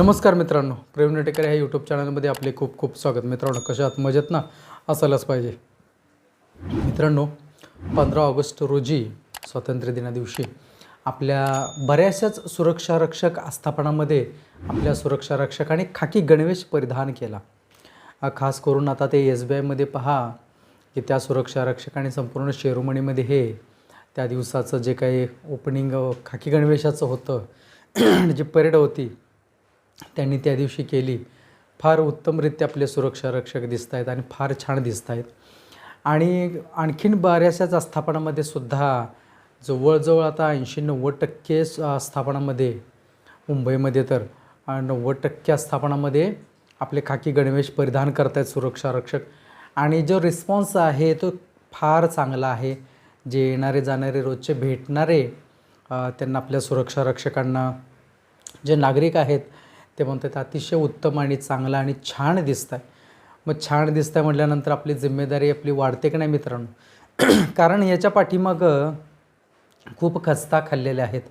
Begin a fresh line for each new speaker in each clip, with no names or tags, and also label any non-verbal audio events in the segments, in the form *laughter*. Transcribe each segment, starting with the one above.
नमस्कार मित्रांनो प्रेम नटेकर ह्या यूट्यूब चॅनलमध्ये आपले खूप खूप स्वागत. मित्रांनो कशा मजेत ना? असायलाच पाहिजे. मित्रांनो पंधरा ऑगस्ट रोजी स्वातंत्र्य दिनादिवशी आपल्या बऱ्याचशाच सुरक्षा रक्षक आस्थापनामध्ये आपल्या सुरक्षा रक्षकाने खाकी गणवेश परिधान केला. खास करून आता ते एस बी आयमध्ये पहा की त्या सुरक्षा रक्षकाने संपूर्ण शेरोमणीमध्ये हे त्या दिवसाचं जे काही ओपनिंग खाकी गणवेशाचं होतं *clears throat* जी परेड होती त्यांनी त्या दिवशी केली. फार उत्तमरित्या आपले सुरक्षा रक्षक दिसत आहेत आणि फार छान दिसत आहेत आणि आणखीन बऱ्याचशाच आस्थापनामध्ये सुद्धा जवळजवळ आता ऐंशी नव्वद टक्के आस्थापनामध्ये मुंबईमध्ये तर नव्वद टक्के आस्थापनामध्ये आपले खाकी गणवेश परिधान करत आहेत सुरक्षा रक्षक आणि जो रिस्पॉन्स आहे तो फार चांगला आहे. जे येणारे जाणारे रोजचे भेटणारे त्यांना आपल्या सुरक्षा रक्षकांना जे नागरिक आहेत ते म्हणतात अतिशय उत्तम आणि चांगलं आणि छान दिसत आहे मग छान दिसत आहे म्हटल्यानंतर आपली जिम्मेदारी आपली वाढते की नाही मित्रांनो? *clears throat* कारण याच्या पाठीमागं खूप खस्ता खाल्लेल्या आहेत.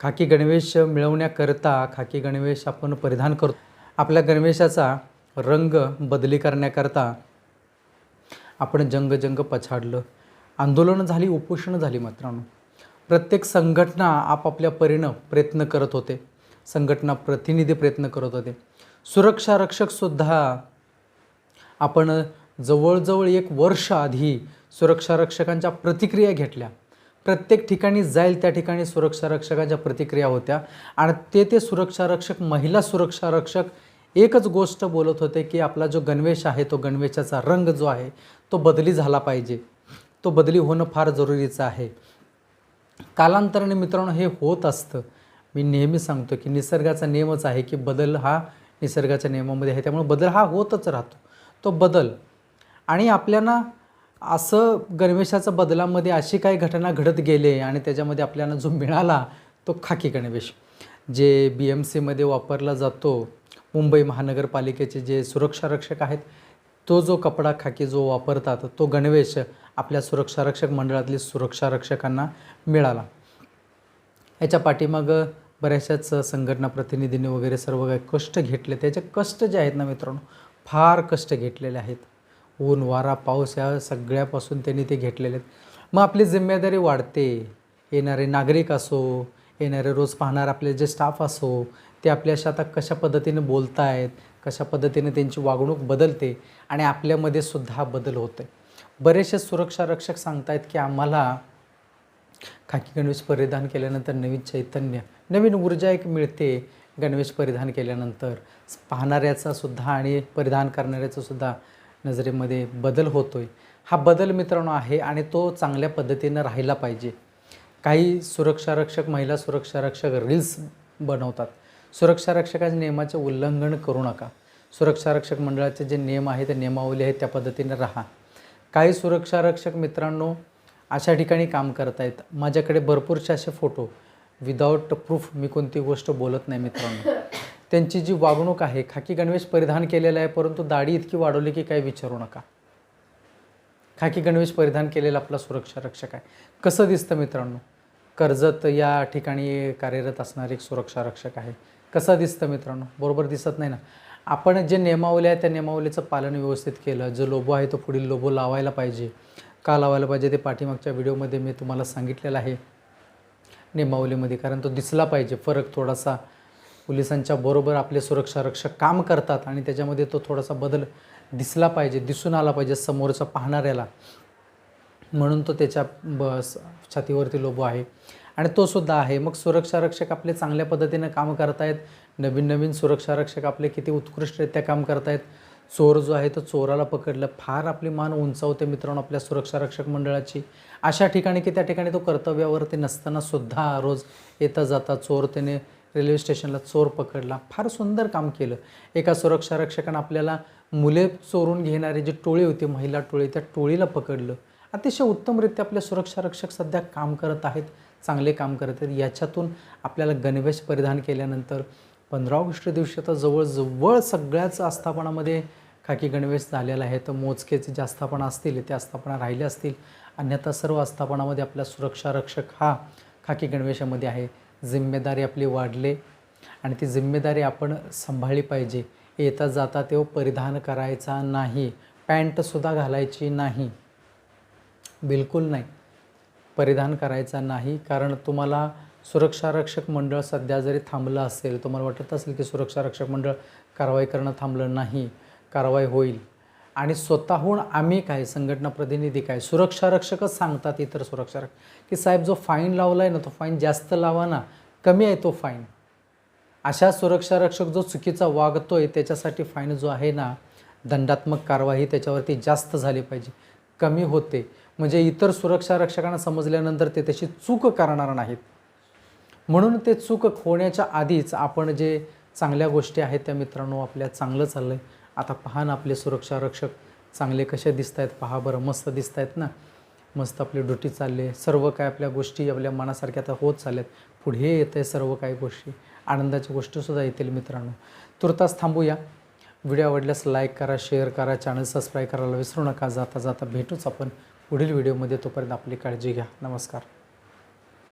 खाकी गणवेश मिळवण्याकरता खाकी गणवेश आपण परिधान करतो. आपल्या गणवेशाचा रंग बदली करण्याकरता आपण जंग जंग पछाडलं. आंदोलनं झाली उपोषणं झाली मित्रांनो. प्रत्येक संघटना आपापल्या परीनं प्रयत्न करत होते. संघटना प्रतिनिधी प्रयत्न करत होते. सुरक्षा रक्षकसुद्धा आपण जवळजवळ एक वर्ष आधी सुरक्षा रक्षकांच्या प्रतिक्रिया घेतल्या. प्रत्येक ठिकाणी जाईल त्या ठिकाणी सुरक्षा रक्षकांच्या प्रतिक्रिया होत्या. आणि ते ते सुरक्षा रक्षक महिला सुरक्षा रक्षक एकच गोष्ट बोलत होते की आपला जो गणवेश आहे तो गणवेशाचा रंग जो आहे तो बदली झाला पाहिजे. तो बदली होणं फार जरुरीचं आहे. कालांतराने मित्रांनो हे होत असतं. मी नेहमी सांगतो की निसर्गाचा नियमच आहे की बदल हा निसर्गाच्या नियमामध्ये आहे. त्यामुळे बदल हा होतच राहतो. तो बदल. आणि आपल्याला असं गणवेशाच्या बदलामध्ये अशी काही घटना घडत गेले आणि त्याच्यामध्ये आपल्याला जो मिळाला तो खाकी गणवेश. जे बी एम सीमध्ये वापरला जातो मुंबई महानगरपालिकेचे जे सुरक्षारक्षक आहेत तो जो कपडा खाकी जो वापरतात तो गणवेश आपल्या सुरक्षारक्षक मंडळातली सुरक्षारक्षकांना मिळाला. याच्या पाठीमागं बऱ्याचशाच संघटना प्रतिनिधींनी वगैरे सर्व काही कष्ट घेतले. त्याचे कष्ट जे आहेत ना मित्रांनो फार कष्ट घेतलेले आहेत. ऊन वारा पाऊस या सगळ्यापासून त्यांनी ते घेतलेले आहेत. मग आपली जिम्मेदारी वाढते. येणारे नागरिक असो येणारे रोज पाहणारे आपले जे स्टाफ असो ते आपल्याशी आता कशा पद्धतीने बोलतायत कशा पद्धतीने त्यांची वागणूक बदलते आणि आपल्यामध्ये सुद्धा बदल होते बरेचसे सुरक्षा रक्षक सांगतायत की आम्हाला खाकी गणवेश परिधान केल्यानंतर नवीन चैतन्य नवीन ऊर्जा एक मिळते. गणवेश परिधान केल्यानंतर पाहणाऱ्याचा सुद्धा आणि परिधान करणाऱ्याचा सुद्धा नजरेमध्ये बदल होतोय. हा बदल मित्रांनो आहे आणि तो चांगल्या पद्धतीनं राहिला पाहिजे. काही सुरक्षारक्षक महिला सुरक्षारक्षक रील्स बनवतात. सुरक्षारक्षकाच्या नियमाचे उल्लंघन करू नका. सुरक्षारक्षक मंडळाचे जे नियम आहेत ते नियमावली आहेत त्या पद्धतीने राहा. काही सुरक्षारक्षक मित्रांनो अशा ठिकाणी काम करत आहेत माझ्याकडे भरपूरसे असे फोटो. विदाऊट प्रूफ मी कोणती गोष्ट बोलत नाही मित्रांनो. त्यांची जी वागणूक आहे खाकी गणवेश परिधान केलेला आहे परंतु दाढी इतकी वाढवली की काही विचारू नका. खाकी गणवेश परिधान केलेला आपला सुरक्षा रक्षक आहे. कसं दिसतं मित्रांनो? कर्जत या ठिकाणी कार्यरत असणारे एक सुरक्षा रक्षक आहे. कसं दिसतं मित्रांनो? बरोबर दिसत नाही ना? आपण जे नियमावली आहे त्या नियमावलीचं पालन व्यवस्थित केलं. जो लोबो आहे तो पुढील लोबो लावायला पाहिजे. का लावायला पाहिजे ते पाठीमागच्या व्हिडिओमध्ये मी तुम्हाला सांगितलेलं आहे. नियमावलीमध्ये कारण तो दिसला पाहिजे. फरक थोडासा पोलिसांच्या बरोबर आपले सुरक्षा रक्षक काम करतात आणि त्याच्यामध्ये तो थोडासा बदल दिसला पाहिजे दिसून आला पाहिजे समोरचा पाहणाऱ्याला. म्हणून तो त्याच्या बस छातीवरती लोबो आहे. आणि तो सुद्धा आहे. मग सुरक्षा रक्षक आपले चांगल्या पद्धतीनं काम करतायत. नवीन नवीन सुरक्षा रक्षक आपले किती उत्कृष्टरित्या काम करतायत. चोर जो आहे तो चोराला पकडलं. फार आपली मान उंचावते मित्रांनो आपल्या सुरक्षा रक्षक मंडळाची. अशा ठिकाणी की त्या ठिकाणी तो कर्तव्यावरती नसताना सुद्धा रोज येता जाता चोर त्याने रेल्वे स्टेशनला चोर पकडला. फार सुंदर काम केलं. एका सुरक्षा रक्षकानं आपल्याला मुले चोरून घेणारी जी टोळी होती महिला टोळी त्या टोळीला पकडलं. अतिशय उत्तमरित्या आपले सुरक्षा रक्षक सध्या काम करत आहेत चांगले काम करत आहेत. याच्यातून आपल्याला गणवेश परिधान केल्यानंतर पंधरा ऑगस्ट दिवशी आता जवळजवळ सगळ्याच आस्थापनामध्ये खाकी गणवेश झालेला आहे. तर मोजकेचे जे आस्थापना असतील त्या आस्थापना राहिल्या असतील. अन्यथा सर्व आस्थापनामध्ये आपला सुरक्षा रक्षक हा खाकी गणवेशामध्ये आहे. जिम्मेदारी आपली वाढले आणि ती जिम्मेदारी आपण सांभाळली पाहिजे. येता जाता तो परिधान करायचा नाही. पॅन्टसुद्धा घालायची नाही. बिलकुल नाही. परिधान करायचा नाही. कारण तुम्हाला सुरक्षा रक्षक मंडळ सध्या जरी थांबलं असेल तुम्हाला वाटत असेल की सुरक्षा रक्षक मंडळ कारवाई करणं थांबलं नाही कारवाई होईल. आणि स्वतःहून आम्ही काय संघटना प्रतिनिधी काय सुरक्षा रक्षकच सांगतात इतर सुरक्षा रक्षक की साहेब जो फाईन लावला आहे ना तो फाईन जास्त लावा ना कमी आहे तो फाईन अशा सुरक्षा रक्षक जो चुकीचा वागतो आहे त्याच्यासाठी फाईन जो आहे ना दंडात्मक कारवाई त्याच्यावरती जास्त झाली पाहिजे. कमी होते. म्हणजे इतर सुरक्षा रक्षकांना समजल्यानंतर ते त्याची चूक करणार नाहीत. म्हणून ते चूक होण्याच्या आधीच आपण जे चांगल्या गोष्टी आहेत त्या मित्रांनो आपल्या चांगलं चाललं आहे आता पहा ना आपले सुरक्षा रक्षक चांगले कसे दिसत आहेत पहा बरं मस्त दिसत आहेत ना. मस्त आपली ड्युटी चालली सर्व काय आपल्या गोष्टी आपल्या मनासारख्या आता होत चालल्यात. पुढे येत आहे सर्व काही गोष्टी. आनंदाच्या गोष्टीसुद्धा येतील मित्रांनो. तुर्तास थांबूया. व्हिडिओ आवडल्यास लाईक करा शेअर करा चॅनल सबस्क्राईब करायला विसरू नका. जाता जाता भेटूच आपण पुढील व्हिडिओमध्ये. तोपर्यंत आपली काळजी घ्या. नमस्कार.